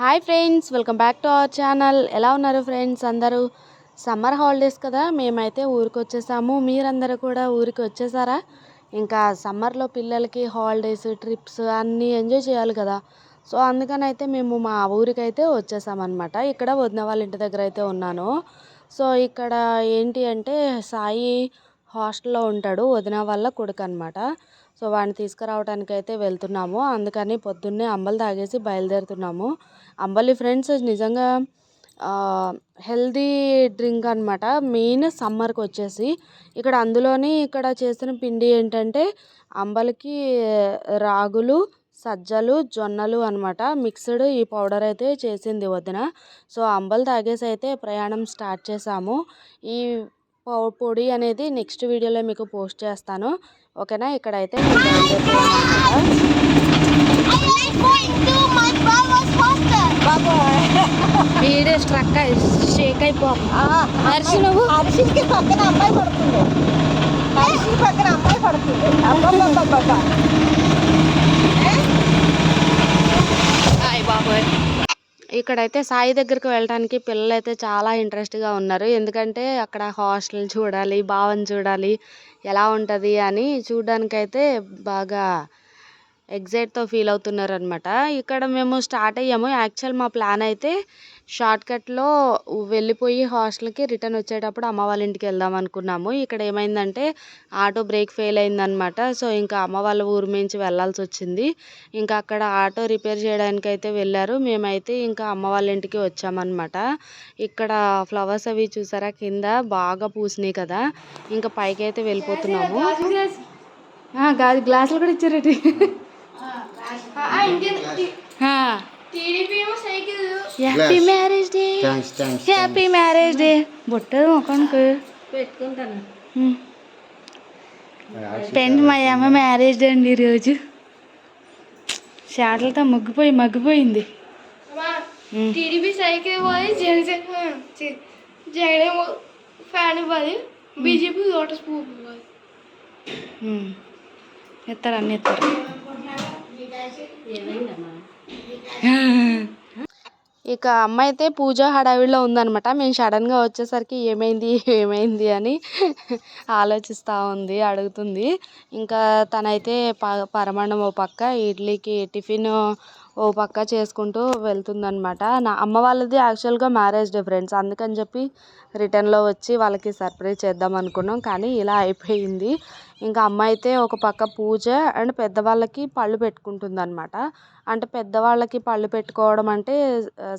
Hi friends welcome back to our channel. ఎలా ఉన్నారు friends అందరూ? సమ్మర్ హాలిడేస్ కదా మేమైతే ఊరికి వచ్చేసాము మీరందరూ కూడా ఊరికి వచ్చేసారా ఇంకా సమ్మర్లో పిల్లలకి హాలిడేస్ ట్రిప్స్ అన్నీ ఎంజాయ్ చేయాలి కదా. సో అందుకని అయితే మేము మా ఊరికి అయితే వచ్చేసామన్నమాట. ఇక్కడ వదిన వాళ్ళ ఇంటి దగ్గర అయితే ఉన్నాను. సో ఇక్కడ ఏంటి అంటే సాయి హాస్టల్లో ఉంటాడు వదిన వాళ్ళ కొడుకు అనమాట సో వాడిని తీసుకురావడానికి అయితే వెళ్తున్నాము. అందుకని పొద్దున్నే అంబలి తాగేసి బయలుదేరుతున్నాము. అంబలి ఫ్రెండ్స్ నిజంగా హెల్దీ డ్రింక్ అనమాట మెయిన్ సమ్మర్కి వచ్చేసి ఇక్కడ అందులోని ఇక్కడ చేసిన పిండి ఏంటంటే అంబలికి రాగులు సజ్జలు జొన్నలు అనమాట మిక్స్డ్ ఈ పౌడర్ అయితే చేసింది వదిన. సో అంబలి తాగేసి అయితే ప్రయాణం స్టార్ట్ చేసాము ఈ పౌ- పొడి అనేది నెక్స్ట్ వీడియోలో మీకు పోస్ట్ చేస్తాను. ఓకేనా? ఇక్కడైతే. వీడియో స్ట్రక్ షేక్ అయిపోతుంది హర్షి నువ్వు? హర్షికి పక్కన అమ్మాయి పడుతుంది. హర్షి పక్కన అమ్మాయి పడుతుంది. హాయ్ బాబోయ్. ఇక్కడైతే సాయి దగ్గరికి వెళ్ళడానికి పిల్లలు అయితే చాలా ఇంట్రెస్ట్గా ఉన్నారు. ఎందుకంటే అక్కడ హాస్టల్ చూడాలి భావం చూడాలి ఎలా ఉంటుంది అని చూడడానికైతే బాగా ఎగ్జైట్తో ఫీల్ అవుతున్నారు అనమాట ఇక్కడ మేము స్టార్ట్ అయ్యాము. యాక్చువల్ మా ప్లాన్ అయితే షార్ట్ కట్లో వెళ్ళిపోయి హాస్టల్కి రిటర్న్ వచ్చేటప్పుడు అమ్మ వాళ్ళ ఇంటికి వెళ్దాం అనుకున్నాము. ఇక్కడ ఏమైందంటే ఆటో బ్రేక్ ఫెయిల్ అయిందనమాట సో ఇంకా అమ్మ వాళ్ళ ఊరు మించి వెళ్ళాల్సి వచ్చింది. ఇంకా అక్కడ ఆటో రిపేర్ చేయడానికి అయితే వెళ్ళారు. మేమైతే ఇంకా అమ్మ వాళ్ళ ఇంటికి వచ్చామన్నమాట. ఇక్కడ ఫ్లవర్స్ అవి చూసారా? కింద బాగా పూసినాయి కదా. ఇంకా పైకి అయితే వెళ్ళిపోతున్నాము గ్లాసులు కూడా ఇచ్చారటి. Happy marriage day happy marriage day బుట్టదు మొక్కనికి పెట్టుకుంటాను ఫ్రెండ్స్ మా అమ్మ మ్యారేజ్ డే అండి ఈరోజు. షాట్లతో మగ్గిపోయి మగ్గిపోయింది. టీడీపీ సైకిల్ ఇవ్వాలి జనసేన జగన్ ఫ్యాన్ ఇవ్వాలి బీజేపీ లోటస్ పువ్వు ఉమ్. ఎత్తారు అన్ని ఎత్తారు ఇక అమ్మ అయితే పూజ హడావిడిలో ఉందనమాట మేము సడన్గా వచ్చేసరికి ఏమైంది ఏమైంది అని ఆలోచిస్తూ ఉంది అడుగుతుంది. ఇంకా తనైతే ప పరమాన్నం ఓ పక్క ఇడ్లీకి టిఫిన్ ఓ పక్క చేసుకుంటూ వెళ్తుందన్నమాట. నా అమ్మ వాళ్ళది యాక్చువల్గా మ్యారేజ్ డే ఫ్రెండ్స్ అందుకని చెప్పి రిటర్న్లో వచ్చి వాళ్ళకి సర్ప్రైజ్ చేద్దాం అనుకున్నాం. కానీ ఇలా అయిపోయింది. ఇంకా అమ్మ అయితే ఒక పక్క పూజ అండ్ పెద్దవాళ్ళకి పళ్ళు పెట్టుకుంటుంది అనమాట అంటే పెద్దవాళ్ళకి పళ్ళు పెట్టుకోవడం అంటే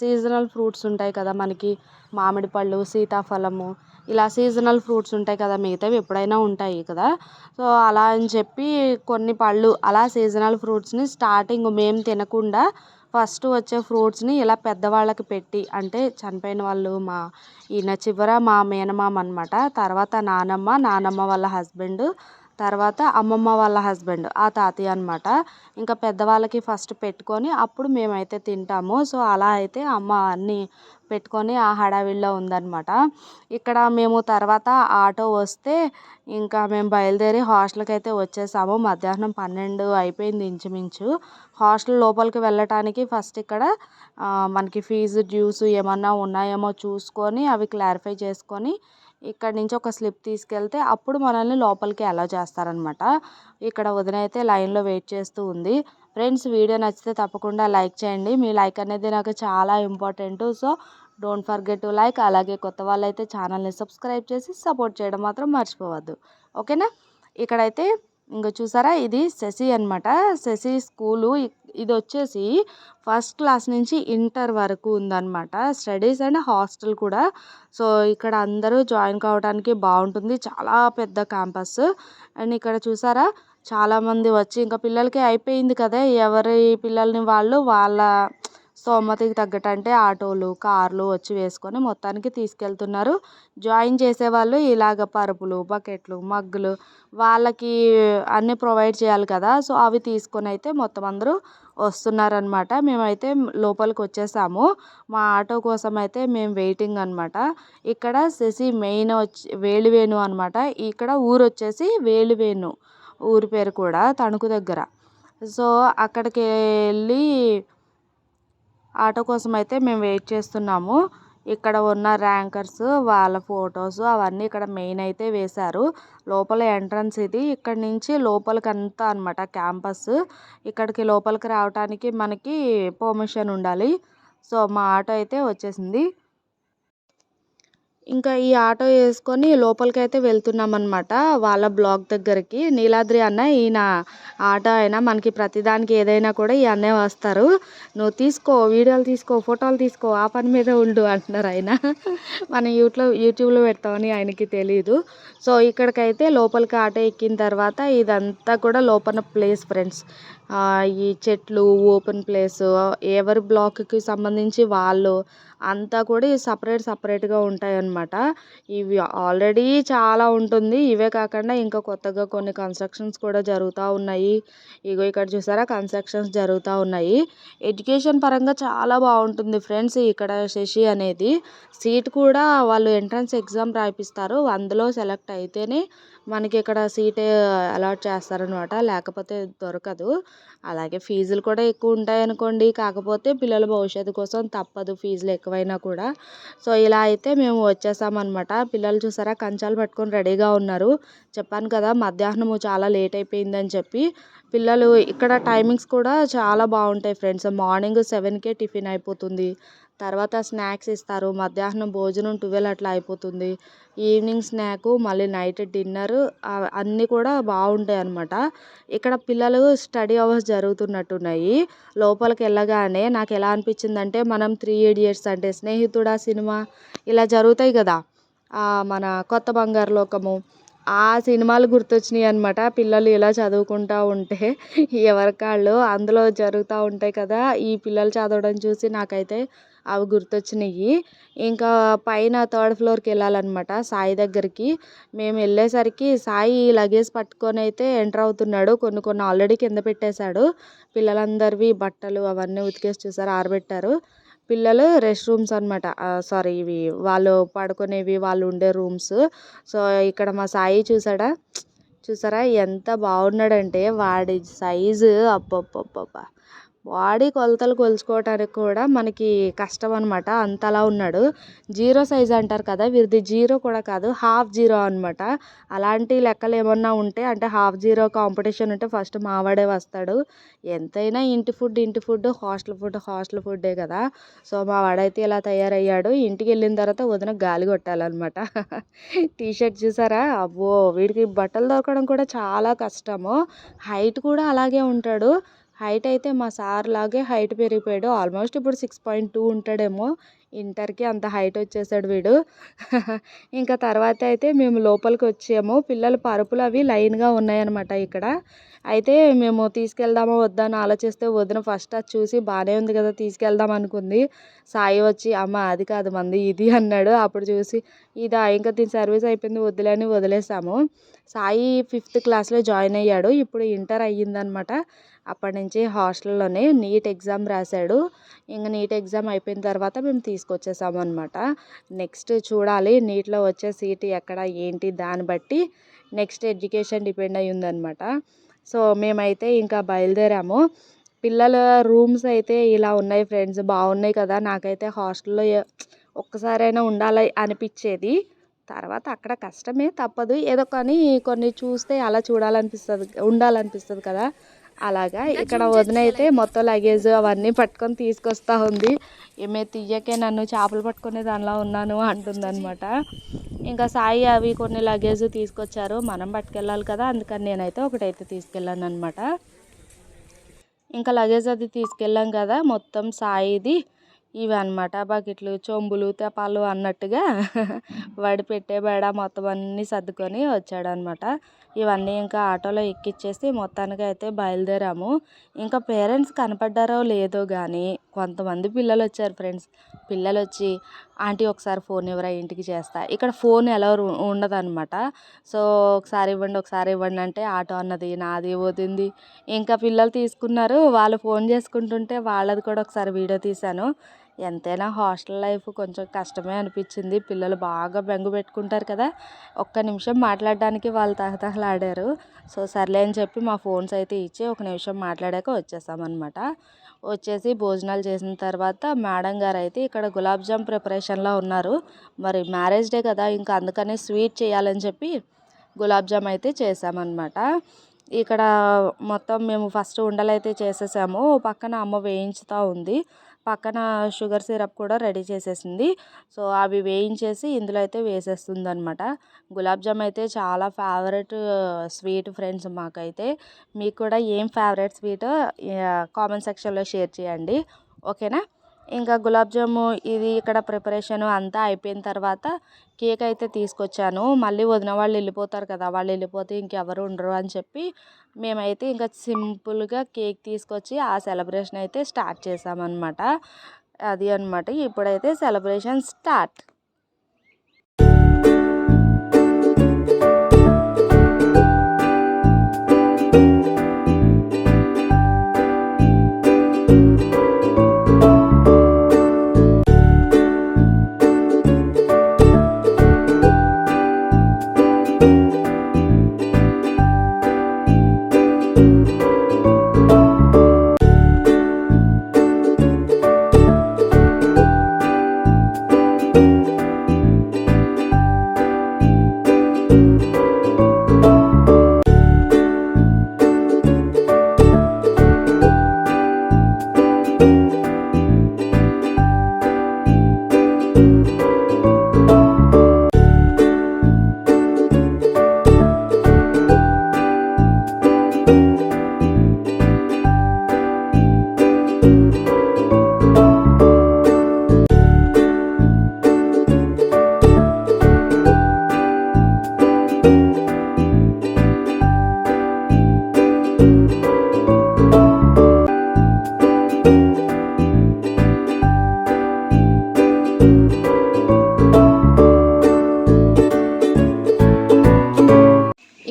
సీజనల్ ఫ్రూట్స్ ఉంటాయి కదా మనకి. మామిడి పళ్ళు సీతాఫలము ఇలా సీజనల్ ఫ్రూట్స్ ఉంటాయి కదా మిగతావి ఎప్పుడైనా ఉంటాయి కదా. సో అలా అని చెప్పి కొన్ని పళ్ళు అలా సీజనల్ ఫ్రూట్స్ని స్టార్టింగ్ మేము తినకుండా ఫస్ట్ వచ్చే ఫ్రూట్స్ని ఇలా పెద్దవాళ్ళకి పెట్టి అంటే చనిపోయిన వాళ్ళు మా ఈయన చివర మా మేనమామ అనమాట తర్వాత నానమ్మ నానమ్మ వాళ్ళ హస్బెండ్ తర్వాత అమ్మమ్మ వాళ్ళ హస్బెండ్ ఆ తాతయ్య అనమాట ఇంకా పెద్దవాళ్ళకి ఫస్ట్ పెట్టుకొని అప్పుడు మేమైతే తింటాము. సో అలా అయితే అమ్మ అన్నీ పెట్టుకొని ఆ హడావిడిలో ఉందన్నమాట. ఇక్కడ మేము తర్వాత ఆటో వస్తే ఇంకా మేము బయలుదేరి హాస్టల్కి అయితే వచ్చేసాము. మధ్యాహ్నం పన్నెండు అయిపోయింది ఇంచుమించు. హాస్టల్ లోపలికి వెళ్ళటానికి ఫస్ట్ ఇక్కడ మనకి ఫీజు డ్యూస్ ఏమన్నా ఉన్నాయేమో చూసుకొని అవి క్లారిఫై చేసుకొని ఇక్కడ నుంచి ఒక స్లిప్ తీసుకెళ్తే అప్పుడు మనల్ని లోపలికి అలౌ చేస్తారనమాట ఇక్కడ వదిన అయితే లైన్లో వెయిట్ చేస్తూ ఉంది. ఫ్రెండ్స్ వీడియో నచ్చితే తప్పకుండా లైక్ చేయండి. మీ లైక్ అనేది నాకు చాలా important. So don't forget to like. అలాగే కొత్త వాళ్ళైతే ఛానల్ని సబ్స్క్రైబ్ చేసి సపోర్ట్ చేయడం మాత్రం మర్చిపోవద్దు. ఓకేనా? ఇక్కడైతే ఇంకా చూసారా? ఇది శశి అనమాట శశి స్కూలు ఇది వచ్చేసి ఫస్ట్ క్లాస్ నుంచి ఇంటర్ వరకు ఉందన్నమాట. స్టడీస్ అండ్ హాస్టల్ కూడా. సో ఇక్కడ అందరూ జాయిన్ కావడానికి బాగుంటుంది చాలా పెద్ద క్యాంపస్. అండ్ ఇక్కడ చూసారా? చాలామంది వచ్చి ఇంకా పిల్లలకి అయిపోయింది కదా. ఎవరి పిల్లల్ని వాళ్ళు వాళ్ళ స్తోమతకి తగ్గట్టు అంటే ఆటోలు కార్లు వచ్చి వేసుకొని మొత్తానికి తీసుకెళ్తున్నారు. జాయిన్ చేసేవాళ్ళు ఇలాగ పరుపులు బకెట్లు మగ్గులు వాళ్ళకి అన్నీ ప్రొవైడ్ చేయాలి కదా. సో అవి తీసుకొని అయితే మొత్తం అందరూ వస్తున్నారనమాట మేమైతే లోపలికి వచ్చేసాము. మా ఆటో కోసం అయితే మేము వెయిటింగ్ అనమాట ఇక్కడ శశి మెయిన్ వచ్చి వేలివేణు అనమాట ఇక్కడ ఊరు వచ్చేసి వేలివేణు ఊరి పేరు కూడా తణుకు దగ్గర. సో అక్కడికి వెళ్ళి ఆటో కోసం అయితే మేము వెయిట్ చేస్తున్నాము. ఇక్కడ ఉన్న ర్యాంకర్స్ వాళ్ళ ఫొటోస్ అవన్నీ ఇక్కడ మెయిన్ అయితే వేశారు. లోపల ఎంట్రన్స్ ఇది. ఇక్కడ నుంచి లోపలికి అంతా అనమాట క్యాంపస్. ఇక్కడికి లోపలికి రావడానికి మనకి పర్మిషన్ ఉండాలి. సో మా ఆటో అయితే వచ్చేసింది. ఇంకా ఈ ఆటో వేసుకొని లోపలికి అయితే వెళ్తున్నాం అనమాట వాళ్ళ బ్లాక్ దగ్గరికి. నీలాద్రి అన్న ఈయన ఆటో అయినా మనకి ప్రతిదానికి ఏదైనా కూడా ఈ అన్నే వస్తారు. నువ్వు తీసుకో వీడియోలు తీసుకో ఫోటోలు తీసుకో ఆ పని మీద ఉండు అంటున్నారు ఆయన. మనం యూట్యూబ్ యూట్యూబ్లో పెడతామని ఆయనకి తెలియదు సో ఇక్కడికైతే లోపలికి ఆటో ఎక్కిన తర్వాత ఇదంతా కూడా లోపల ప్లేస్ ఫ్రెండ్స్. ఈ చెట్లు ఓపెన్ ప్లేస్ ఎవరి బ్లాక్కి సంబంధించి వాళ్ళు అంతా కూడా సపరేట్ సపరేట్గా ఉంటాయి అన్నమాట ఇవి ఆల్రెడీ చాలా ఉంటుంది. ఇవే కాకుండా ఇంకా కొత్తగా కొన్ని కన్స్ట్రక్షన్స్ కూడా జరుగుతూ ఉన్నాయి. ఇగో ఇక్కడ చూసారా? కన్స్ట్రక్షన్స్ జరుగుతూ ఉన్నాయి. ఎడ్యుకేషన్ పరంగా చాలా బాగుంటుంది ఫ్రెండ్స్ ఇక్కడ శశి అనేది. సీట్ కూడా వాళ్ళు ఎంట్రన్స్ ఎగ్జామ్ రాయిపిస్తారు. అందులో సెలెక్ట్ అయితేనే మనకి ఇక్కడ సీట్ అలాట్ చేస్తారనమాట. లేకపోతే దొరకదు. అలాగే ఫీజులు కూడా ఎక్కువ ఉంటాయి అనుకోండి కాకపోతే పిల్లల భవిష్యత్తు కోసం తప్పదు ఫీజులు ఎక్కువైనా కూడా. సో ఇలా అయితే మేము వచ్చేసామన్నమాట పిల్లలు చూసారా? కంచాలు పట్టుకొని రెడీగా ఉన్నారు. చెప్పాను కదా మధ్యాహ్నము చాలా లేట్ అయిపోయిందని చెప్పి. పిల్లలు ఇక్కడ టైమింగ్స్ కూడా చాలా బాగుంటాయి ఫ్రెండ్స్. మార్నింగ్ సెవెన్కే టిఫిన్ అయిపోతుంది. తర్వాత స్నాక్స్ ఇస్తారు. మధ్యాహ్నం భోజనం ట్వెల్వ్ అట్లా అయిపోతుంది. ఈవినింగ్ స్నాక్ మళ్ళీ నైట్ డిన్నర్ అన్నీ కూడా బాగుంటాయి అన్నమాట. ఇక్కడ పిల్లలు స్టడీ అవర్స్ జరుగుతున్నట్టున్నాయి. లోపలికి వెళ్ళగానే నాకు ఎలా అనిపించిందంటే మనం త్రీ ఇడియట్స్ అంటే స్నేహితుడా సినిమా? ఇలా జరుగుతాయి కదా. మన కొత్త బంగారు లోకము. ఆ సినిమాలు గుర్తొచ్చినాయి అనమాట పిల్లలు ఇలా చదువుకుంటూ ఉంటే ఎవరికాళ్ళు అందులో జరుగుతూ ఉంటాయి కదా. ఈ పిల్లలు చదవడం చూసి నాకైతే అవి గుర్తొచ్చినాయి ఇంకా పైన థర్డ్ ఫ్లోర్కి వెళ్ళాలన్నమాట సాయి దగ్గరికి. మేము వెళ్ళేసరికి సాయి లగేజ్ పట్టుకొని అయితే ఎంటర్ అవుతున్నాడు. కొన్ని కొన్ని ఆల్రెడీ కింద పెట్టేశాడు. పిల్లలందరివి బట్టలు అవన్నీ ఉతికేసి చూసారు ఆరబెట్టారు. పిల్లలు రెస్ట్ రూమ్స్ అనమాట సారీ ఇవి వాళ్ళు పడుకునేవి వాళ్ళు ఉండే రూమ్స్. సో ఇక్కడ మా సాయి చూసాడా? చూసారా? ఎంత బాగున్నాడంటే వాడి సైజు అబ్బబ్బబ్బబ్బా. బాడీ కొలతలు కొలుచుకోవటానికి కూడా మనకి కష్టం అనమాట అంతలా ఉన్నాడు. జీరో సైజ్ అంటారు కదా వీరిది జీరో కూడా కాదు హాఫ్ జీరో అనమాట అలాంటి లెక్కలు ఏమన్నా ఉంటే అంటే హాఫ్ జీరో కాంపిటీషన్ ఉంటే ఫస్ట్ మావాడే వస్తాడు. ఎంతైనా ఇంటి ఫుడ్ ఇంటి ఫుడ్ హాస్టల్ ఫుడ్ హాస్టల్ ఫుడ్డే కదా. సో మా వాడైతే ఇలా తయారయ్యాడు. ఇంటికి వెళ్ళిన తర్వాత వదిన గాలి కొట్టాలన్నమాట. టీ షర్ట్ చూసారా? అబ్బో వీడికి బట్టలు దొరకడం కూడా చాలా కష్టము. హైట్ కూడా అలాగే ఉంటాడు. హైట్ అయితే మా సార్ లాగే హైట్ పెరిగిపోయాడు. ఆల్మోస్ట్ ఇప్పుడు సిక్స్ పాయింట్ టూ ఉంటాడేమో. ఇంటర్కి అంత హైట్ వచ్చేసాడు వీడు. ఇంకా తర్వాత అయితే మేము లోపలికి వచ్చాము. పిల్లలు పరుపులు అవి లైన్గా ఉన్నాయన్నమాట ఇక్కడ. అయితే మేము తీసుకెళ్దామా వద్దా అని ఆలోచిస్తే వదిన ఫస్ట్ అది చూసి బాగానే ఉంది కదా తీసుకెళ్దాం అనుకుంది. సాయి వచ్చి అమ్మ అది కాదు మంది ఇది అన్నాడు. అప్పుడు చూసి ఇదా ఇంకా దీని సర్వీస్ అయిపోయింది వద్దులేని వదిలేసాము. సాయి ఫిఫ్త్ క్లాస్లో జాయిన్ అయ్యాడు. ఇప్పుడు ఇంటర్ అయ్యిందనమాట. అప్పటి నుంచి హాస్టల్లోనే నీట్ ఎగ్జామ్ రాశాడు. ఇంకా నీట్ ఎగ్జామ్ అయిపోయిన తర్వాత మేము తీసుకొచ్చేసాము అనమాట నెక్స్ట్ చూడాలి నీట్లో వచ్చే సీట్ ఎక్కడ ఏంటి దాన్ని బట్టి నెక్స్ట్ ఎడ్యుకేషన్ డిపెండ్ అయి ఉందన్నమాట. సో మేమైతే ఇంకా బయలుదేరాము. పిల్లల రూమ్స్ అయితే ఇలా ఉన్నాయి ఫ్రెండ్స్ బాగున్నాయి కదా. నాకైతే హాస్టల్లో ఒక్కసారైనా ఉండాలి అనిపించేది. తర్వాత అక్కడ కష్టమే తప్పదు. ఏదో కానీ కొన్ని చూస్తే అలా చూడాలనిపిస్తుంది ఉండాలనిపిస్తుంది కదా. అలాగా. ఇక్కడ వదిన అయితే మొత్తం లగేజ్ అవన్నీ పట్టుకొని తీసుకొస్తా ఉంది. ఏమే తీయకే నన్ను చేపలు పట్టుకునే దానిలో ఉన్నాను అంటుందన్నమాట. ఇంకా సాయి అవి కొన్ని లగేజ్ తీసుకొచ్చారు. మనం పట్టుకెళ్ళాలి కదా అందుకని నేనైతే ఒకటైతే తీసుకెళ్ళాను అనమాట ఇంకా లగేజ్ అది తీసుకెళ్ళాం కదా మొత్తం సాయిది ఇవి అనమాట బకెట్లు చెంబులు తెపాలు అన్నట్టుగా వాడి పెట్టే బేడ మొత్తం అన్నీ సర్దుకొని వచ్చాడనమాట ఇవన్నీ ఇంకా ఆటోలో ఎక్కిచ్చేసి మొత్తానికి అయితే బయలుదేరాము. ఇంకా పేరెంట్స్ కనపడ్డారో లేదో కానీ కొంతమంది పిల్లలు వచ్చారు ఫ్రెండ్స్. పిల్లలు వచ్చి ఆంటీ ఒకసారి ఫోన్ ఇవ్వరా ఇంటికి చేస్తా. ఇక్కడ ఫోన్ ఎలా ఉండదు అనమాట సో ఒకసారి ఇవ్వండి ఒకసారి ఇవ్వండి అంటే ఆటో అన్నది నాది పోతుంది. ఇంకా పిల్లలు తీసుకున్నారు. వాళ్ళు ఫోన్ చేసుకుంటుంటే వాళ్ళది కూడా ఒకసారి వీడియో తీశాను. ఎంతైనా హాస్టల్ లైఫ్ కొంచెం కష్టమే అనిపించింది. పిల్లలు బాగా బెంగ పెట్టుకుంటారు కదా. ఒక్క నిమిషం మాట్లాడడానికి వాళ్ళు తహతహలాడారు. సో సర్లే అని చెప్పి మా ఫోన్స్ అయితే ఇచ్చి ఒక నిమిషం మాట్లాడాక వచ్చేసామన్నమాట. వచ్చేసి భోజనాలు చేసిన తర్వాత మేడం గారు అయితే ఇక్కడ గులాబ్ జామ్ ప్రిపరేషన్లో ఉన్నారు. మరి మ్యారేజ్ డే కదా ఇంకా అందుకనే స్వీట్ చేయాలని చెప్పి గులాబ్ జామ్ అయితే చేసామన్నమాట. ఇక్కడ మొత్తం మేము ఫస్ట్ ఉండలు అయితే చేసేసాము. పక్కన అమ్మ వేయించుతూ ఉంది. పక్కన షుగర్ సిరప్ కూడా రెడీ చేసేసింది. సో అవి వేయించేసి ఇందులో అయితే వేసేస్తుంది అనమాట గులాబ్ జామ్ అయితే చాలా ఫేవరెట్ స్వీట్ ఫ్రెండ్స్ మాకైతే. మీకు కూడా ఏం ఫేవరెట్ స్వీట్ కామెంట్ సెక్షన్లో షేర్ చేయండి. ఓకేనా? ఇంకా గులాబ్ జాము ఇది ఇక్కడ ప్రిపరేషన్ అంతా అయిపోయిన తర్వాత కేక్ అయితే తీసుకొచ్చాను. మళ్ళీ వదిన వాళ్ళు వెళ్ళిపోతారు కదా వాళ్ళు వెళ్ళిపోతే ఇంకెవరు ఉండరు అని చెప్పి మేమైతే ఇంకా సింపుల్గా కేక్ తీసుకొచ్చి ఆ సెలబ్రేషన్ అయితే స్టార్ట్ చేసామన్నమాట. అది అనమాట ఇప్పుడైతే సెలబ్రేషన్ స్టార్ట్.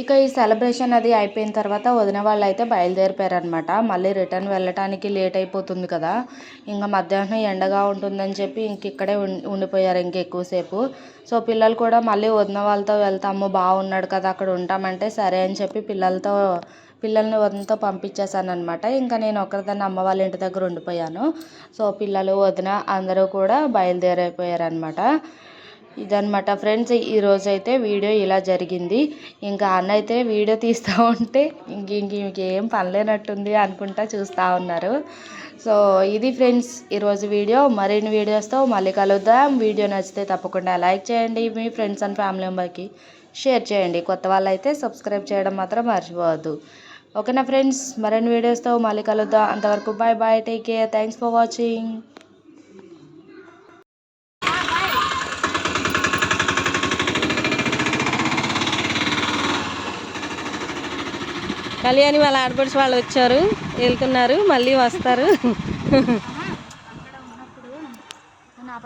ఇక ఈ సెలబ్రేషన్ అది అయిపోయిన తర్వాత వదిన వాళ్ళు అయితే బయలుదేరిపోయారు అనమాట మళ్ళీ రిటర్న్ వెళ్ళటానికి లేట్ అయిపోతుంది కదా. ఇంకా మధ్యాహ్నం ఎండగా ఉంటుందని చెప్పి ఇంక ఇక్కడే ఉం- ఉండిపోయారు ఇంక ఎక్కువసేపు. సో పిల్లలు కూడా మళ్ళీ వదిన వాళ్ళతో వెళ్తాము బాగున్నాడు కదా అక్కడ ఉంటామంటే సరే అని చెప్పి పిల్లలతో పిల్లల్ని వదినతో పంపించేశాను అనమాట ఇంకా నేను ఒకరిదాన్ని అమ్మ వాళ్ళ ఇంటి దగ్గర ఉండిపోయాను. సో పిల్లలు వదిన అందరూ కూడా బయలుదేరైపోయారనమాట ఇదనమాట ఫ్రెండ్స్ ఈరోజు అయితే వీడియో ఇలా జరిగింది. ఇంకా అన్న అయితే వీడియో తీస్తూ ఉంటే ఇంక ఇంక ఇంకేం పనిలేనట్టుంది అనుకుంటా చూస్తూ ఉన్నారు. సో ఇది ఫ్రెండ్స్ ఈరోజు వీడియో. మరిన్ని వీడియోస్తో మళ్ళీ కలుద్దాం. వీడియో నచ్చితే తప్పకుండా లైక్ చేయండి. మీ ఫ్రెండ్స్ అండ్ ఫ్యామిలీ మెంబర్కి షేర్ చేయండి. కొత్త వాళ్ళు అయితే సబ్స్క్రైబ్ చేయడం మాత్రం మర్చిపోవద్దు. ఓకేనా ఫ్రెండ్స్? మరిన్ని వీడియోస్తో మళ్ళీ కలుద్దాం. అంతవరకు bye bye take care. Thanks for watching. Kalyani వాళ్ళ ఆడపడిచి వాళ్ళు వచ్చారు. వెళ్తున్నారు. మళ్ళీ వస్తారు. నా